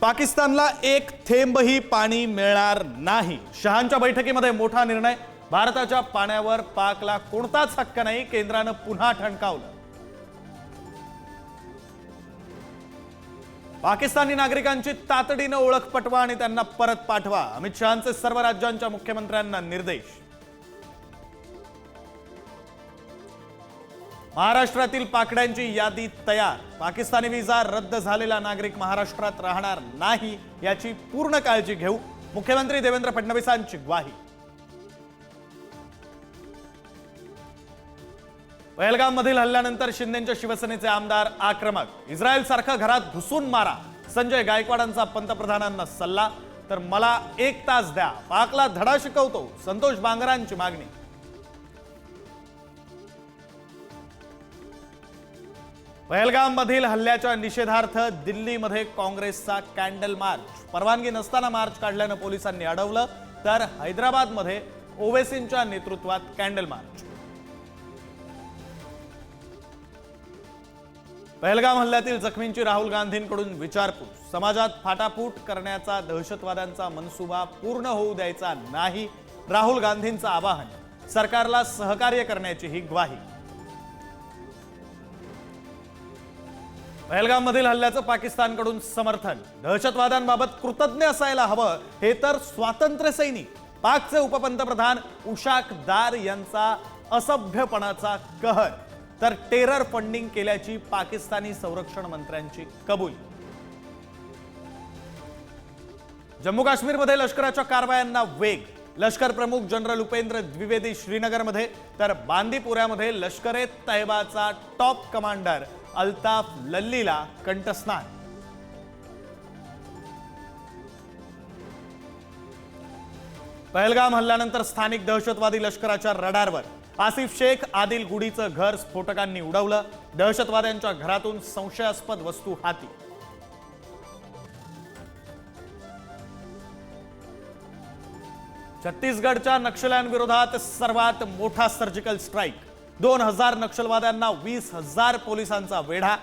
पाकिस्तानला एक थेंबही पाणी मिळणार नाही. शहांच्या बैठकीमध्ये मोठा निर्णय. भारताच्या पाण्यावर पाकला कोणताच हक्क नाही केंद्रानं पुन्हा ठणकावलं. पाकिस्तानी नागरिकांची तातडीनं ओळख पटवा आणि त्यांना परत पाठवा. अमित शहांचे सर्व राज्यांच्या मुख्यमंत्र्यांना निर्देश. महाराष्ट्रातील पाकड्यांची यादी तयार. पाकिस्तानी व्हिसा रद्द झालेला नागरिक महाराष्ट्रात राहणार नाही याची पूर्ण काळजी घेऊ मुख्यमंत्री देवेंद्र फडणवीसांची ग्वाही. पहलगाम मधील हल्ल्यानंतर शिंदेच्या शिवसेनेचे आमदार आक्रमक. इस्रायल सारखं घरात घुसून मारा. संजय गायकवाडांचा पंतप्रधानांना सल्ला. तर मला एक तास द्या. पाकला धडा शिकवतो. संतोष बांगरांची मागणी. पहलगाममधील हल्ल्याच्या निषेधार्थ दिल्लीमध्ये काँग्रेसचा कॅन्डल मार्च. परवानगी नसताना मार्च काढल्यानं पोलिसांनी अडवलं तर हैदराबादमध्ये ओवेसींच्या नेतृत्वात कॅन्डल मार्च. पहलगाम हल्ल्यातील जखमींची राहुल गांधींकडून विचारपूस. समाजात फाटाफूट करण्याचा दहशतवाद्यांचा मनसुबा पूर्ण होऊ द्यायचा नाही राहुल गांधींचं आवाहन. सरकारला सहकार्य करण्याची ही ग्वाही. पहलगाममधील हल्ल्याचं पाकिस्तानकडून समर्थन. दहशतवाद्यांबाबत कृतज्ञ असायला हवं हे तर स्वातंत्र्य सैनिक पाकचे उपपंतप्रधान उशाक दार यांचा असभ्यपणाचा कहर. तर टेरर फंडिंग केल्याची पाकिस्तानी संरक्षण मंत्र्यांची कबूल. जम्मू काश्मीरमध्ये लष्कराच्या कारवायांना वेग. लष्कर प्रमुख जनरल उपेंद्र द्विवेदी श्रीनगरमध्ये तर बांदीपुऱ्यामध्ये लष्कर ए तैबाचा टॉप कमांडर अल्ताफ लल्लीला कंठस्नान. पहलगाम हल्ल्यानंतर स्थानिक दहशतवादी लष्कराच्या रडारवर. आसिफ शेख आदिल गुडीचं घर स्फोटकांनी उडवलं. दहशतवाद्यांच्या घरातून संशयास्पद वस्तू हाती. छत्तीसगडच्या नक्षल्यांविरोधात सर्वात मोठा सर्जिकल स्ट्राईक दोन हजार नक्षलवाद्यांना वीस हजार पोलिसांचा वेढा.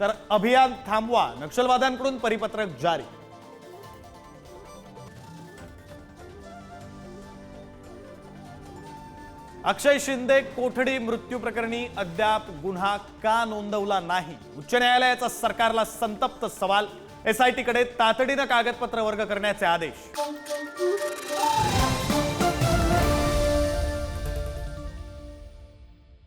तर अभियान थांबवा. नक्षलवाद्यांकडून परिपत्रक जारी. अक्षय शिंदे कोठडी मृत्यू प्रकरणी अद्याप गुन्हा का नोंदवला नाही? उच्च न्यायालयाचा सरकारला संतप्त सवाल. एसआयटीकडे तातडीनं कागदपत्र वर्ग करण्याचे आदेश.